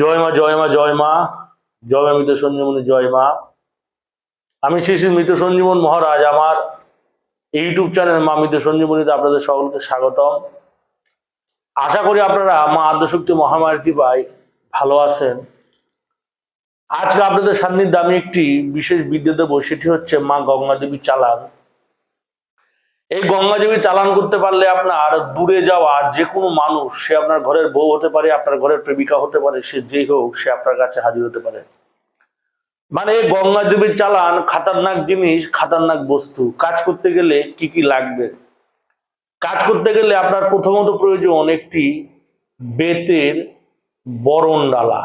জয় মা জয় মা জয় মা। জয় মা মৃত সঞ্জীবনী, জয় মা। আমি শ্রী শ্রী মৃত সঞ্জীবন মহারাজ, আমার ইউটিউব চ্যানেল মা মৃত সঞ্জীবনীতে আপনাদের সকলকে স্বাগতম। আশা করি আপনারা মা আদ্যশক্তি মহামায়ের কৃপায় ভালো আছেন। আজকে আপনাদের সান্নিধ্যে আমি একটি বিশেষ বিদ্যা দেবো সেটি হচ্ছে মা গঙ্গা দেবী চালান। এই গঙ্গা দেবী চালান করতে পারলে আপনার দূরে যাওয়া যে কোনো মানুষ, সে আপনার ঘরের বউ হতে পারে, আপনার ঘরের প্রেমিকা হতে পারে, সে যেই হোক, সে আপনার কাছে হাজির হতে পারে। মানে এই গঙ্গা দেবীর চালান খাতারনাক জিনিস, খাতারনাক বস্তু। কাজ করতে গেলে কি কি লাগবে? কাজ করতে গেলে আপনার প্রথমত প্রয়োজন একটি বেতের বরণ ডালা।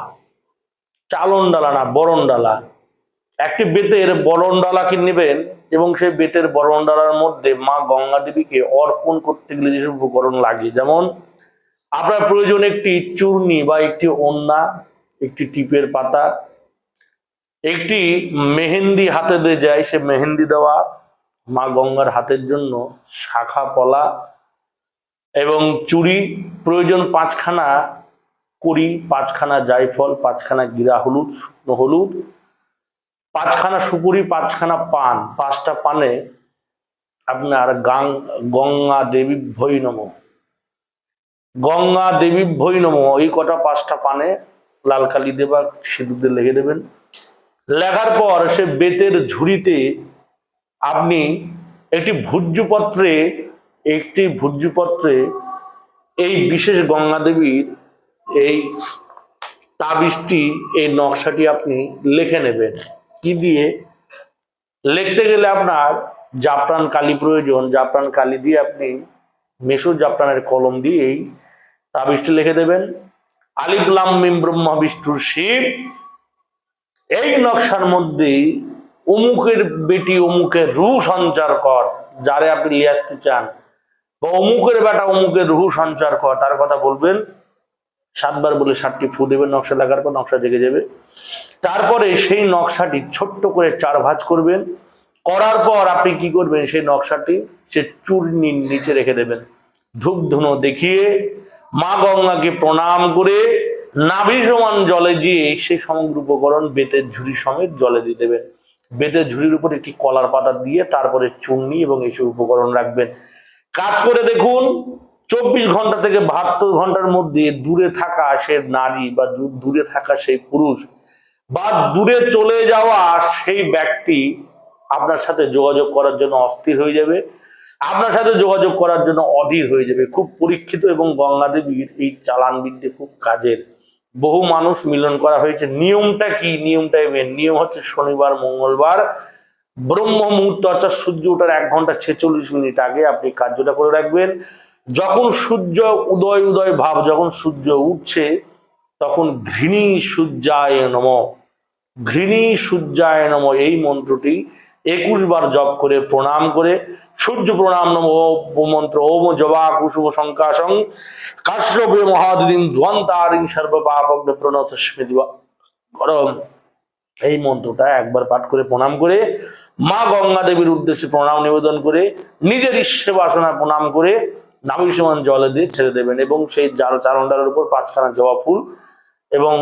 চালন ডালা না, বরণ ডালা। একটি বেতের বরণ ডালা কি নেবেন? এবং সেই বেতের বরণ ডালার মধ্যে মা গঙ্গা দেবীকে অর্পণ করতে গেলে যেসব উপকরণ লাগে যেমন আপনার প্রয়োজন একটি চূর্ণি বা একটি ওন্না, একটি টিপের পাতা, একটি মেহেন্দি হাতে দিয়ে যায়, সে মেহেন্দি দেওয়া মা গঙ্গার হাতের জন্য শাখা পলা এবং চুড়ি প্রয়োজন পাঁচখানা করি পাঁচখানা জায়ফল, পাঁচখানা গিরা হলুদ, শুকনো হলুদ পাঁচখানা সুপুরি, পাঁচখানা পান, পাঁচটা পানে আপনার গাং, গঙ্গা দেবী ভৈ নম। গঙ্গা দেবী ভৈ নম, এই কটা পাঁচটা পানে লাল কালি দেবা সিঁদুর দিয়ে লিখে দেবেন। লেখার পর সে বেতের ঝুড়িতে আপনি একটি ভূর্যপত্রে একটি ভূর্যপত্রে এই বিশেষ গঙ্গা দেবীর এই তাবিজটি, এই নকশাটি আপনি লিখে নেবেন। কি দিয়ে? লিখতে গেলে আপনার জাফরান কালি প্রয়োজন। জাফরান কালি দিয়ে আপনি মেসো জাফরানের কলম দিয়েই তাবিজটি লিখে দেবেন। আলিফলাম মিম ব্রহ্মা বিষ্ণুর শিব। এই নকশার মধ্যে অমুকের বেটি অমুকের রু সঞ্চার কর, যারে আপনি নিয়ে আসতে চান। বা অমুকের বেটা অমুকের রুহু সঞ্চার কর, তার কথা বলবেন। সাতবার বলে সাতটি ফু দেবেন নকশা লাগার পর নকশা জেগে যাবে। তারপরে সেই নকশাটি ছোট্ট করে চার ভাঁজ করবেন। করার পর আপনি কি করবেন? সেই নকশাটি সে চূর্ণির নিচে রেখে দেবেন। ধূপ ধুনো দেখিয়ে মা গঙ্গাকে প্রণাম করে নাভি সমান জলে দিয়ে সেই সমগ্র উপকরণ বেতের ঝুড়ি সমেত জলে দিয়ে দেবেন। বেতের ঝুড়ির উপর একটি কলার পাতা দিয়ে তারপরে চূর্ণি এবং এইসব উপকরণ রাখবেন। কাজ করে দেখুন চব্বিশ ঘণ্টা থেকে বাহাত্তর ঘণ্টার মধ্যে দূরে থাকা সে নারী বা দূরে থাকা সেই পুরুষ বা দূরে চলে যাওয়া সেই ব্যক্তি আপনার সাথে যোগাযোগ করার জন্য অস্থির হয়ে যাবে, আপনার সাথে যোগাযোগ করার জন্য অধীর হয়ে যাবে। খুব পরীক্ষিত এবং গঙ্গা দেবীর এই চালান বিদ্যে খুব কাজের। বহু মানুষ মিলন করা হয়েছে। নিয়মটা কি? নিয়মটা এবার নিয়ম হচ্ছে শনিবার, মঙ্গলবার। ব্রহ্ম মুহূর্ত অর্থাৎ সূর্য ওঠার এক ঘণ্টা ছেচল্লিশ মিনিট আগে আপনি কার্যটা করে রাখবেন। যখন সূর্য উদয় উদয় ভাব যখন সূর্য উঠছে, তখন ঘৃণী সূর্যায় নম। ঘৃণী সূর্যায় নম এই মন্ত্রটি একুশ বার জপ করে, প্রণাম করে, সূর্য প্রণাম নম। ও মন্ত্র, ওম জবা কুসুম শঙ্কাশং কাশ্যপে মহাদিন ধ্বন্তারিং সর্বপাপগ্ন প্রণত স্মৃতি করম এই মন্ত্রটা একবার পাঠ করে, প্রণাম করে, মা গঙ্গা দেবীর উদ্দেশ্যে প্রণাম নিবেদন করে, নিজের ঈশ্বর বাসনা প্রণাম করে নামি সমান জলে দিয়ে ছেড়ে দেবেন এবং সেই জাল চারণডালের উপর পাঁচখানা জবা ফুল এবং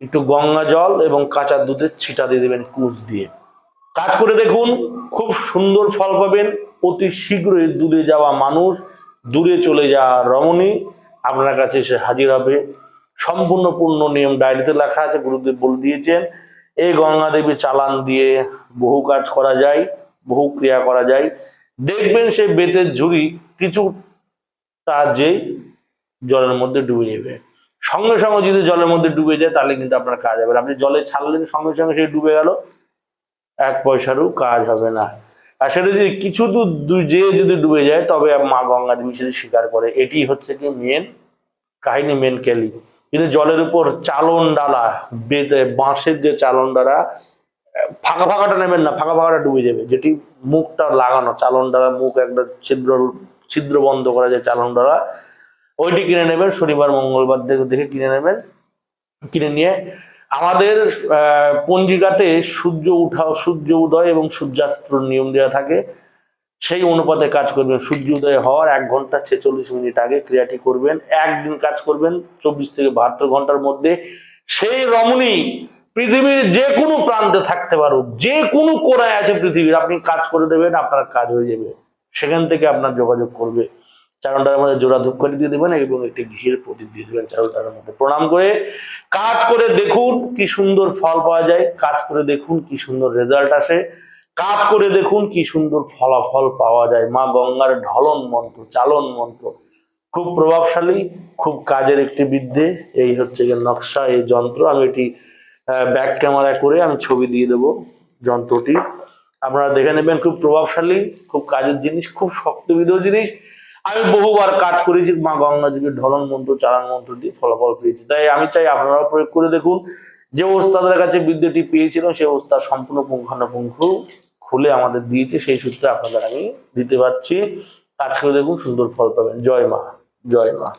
একটু গঙ্গা জল এবং কাঁচা দুধের ছিটা দিয়ে দেবেন কুচ দিয়ে। কাজ করে দেখুন, খুব সুন্দর ফল পাবেন। অতি শীঘ্রই দূরে যাওয়া মানুষ, দূরে চলে যাওয়া রমণী আপনার কাছে এসে হাজির হবে। সম্পূর্ণ পূর্ণ নিয়ম ডায়েরিতে লেখা আছে, গুরুদেব বলে দিয়েছেন এই গঙ্গা দেবী চালান দিয়ে বহু কাজ করা যায়, বহু ক্রিয়া করা যায়। দেখবেন সে বেতের ঝুড়ি কিছু যে জলের মধ্যে ডুবে যাবে। সঙ্গে সঙ্গে যদি জলের মধ্যে ডুবে যায়, তাহলে কিন্তু আপনার কাজ হবে। আপনি জলে ছাড়লেন, সঙ্গে সঙ্গে সে ডুবে গেল, এক পয়সারও কাজ হবে না। আর সেটা যদি কিছু দূর যেয়ে যদি ডুবে যায়, তবে মা গঙ্গা দেবী সেটা স্বীকার করে। এটি হচ্ছে কি মেন কাহিনী মেন কেলি কিন্তু জলের উপর চালন ডালা বেদে বাঁশের যে চালন ডালা, ফাঁকা ফাঁকাটা নেবেন না, ফাঁকা ফাঁকাটা ডুবে যাবে। যেটি মুখটা লাগানো, চালন ডালা, মুখ একটা ছিদ্র ছিদ্র বন্ধ করা যায় চালন ডালা ওইটি কিনে নেবেন, শনিবার, মঙ্গলবার দেখে কিনে নেবেন। কিনে নিয়ে আমাদের পঞ্জিকাতে সূর্য উঠা সূর্য উদয় এবং সূর্যাস্ত নিয়ম দেওয়া থাকে। সেই অনুপাতে কাজ করবেন। সূর্য উদয় হওয়ার এক ঘণ্টা ছেচল্লিশ মিনিট আগে ক্রিয়াটি করবেন। একদিন কাজ করবেন চব্বিশ থেকে বাহাত্তর ঘণ্টার মধ্যে। সেই রমণী পৃথিবীর যে কোনো প্রান্তে থাকতে পারুক। যে কোনো কোনায় আছে পৃথিবীর। আপনি কাজ করে দেবেন, আপনার কাজ হয়ে যাবে। সেখান থেকে আপনার যোগাযোগ করবে। চারণটার মধ্যে জোড়া ধূপকাঠি দিয়ে দেবেন এবং একটি ঘির প্রদীপ দিয়ে দেবেন চারণটার মধ্যে। প্রণাম করে, কাজ করে দেখুন কি সুন্দর ফল পাওয়া যায়। কাজ করে দেখুন কি সুন্দর রেজাল্ট আসে। কাজ করে দেখুন কি সুন্দর ফলাফল পাওয়া যায়। মা গঙ্গার ঢলন মন্ত্র, চালন মন্ত্র। খুব প্রভাবশালী, খুব কাজের একটি বিদ্যে। এই হচ্ছে গিয়ে নকশা, এই যন্ত্র। আমি এটি ব্যাক ক্যামেরায় করে আমি ছবি দিয়ে দেব যন্ত্রটি। আপনারা দেখে নেবেন খুব প্রভাবশালী, খুব কাজের জিনিস, খুব শক্তবিধ জিনিস। আমি বহুবার কাজ করেছি, মা গঙ্গা দেবীর ঢলন মন্ত্র, চালান মন্ত্র দিয়ে ফলাফল পেয়েছি। তাই আমি চাই আপনারাও প্রয়োগ করে দেখুন, যে ওস্তাদের কাছে বিদ্যাটি পেয়েছিলাম সেই ওস্তাদ সম্পূর্ণ পুঙ্খানুপুঙ্খ খুলে আমাদের দিয়েছে, সেই সূত্রে আপনাদের আমি দিতে পারছি। কাজ করে দেখুন, সুন্দর ফল পাবেন। জয় মা জয় মা।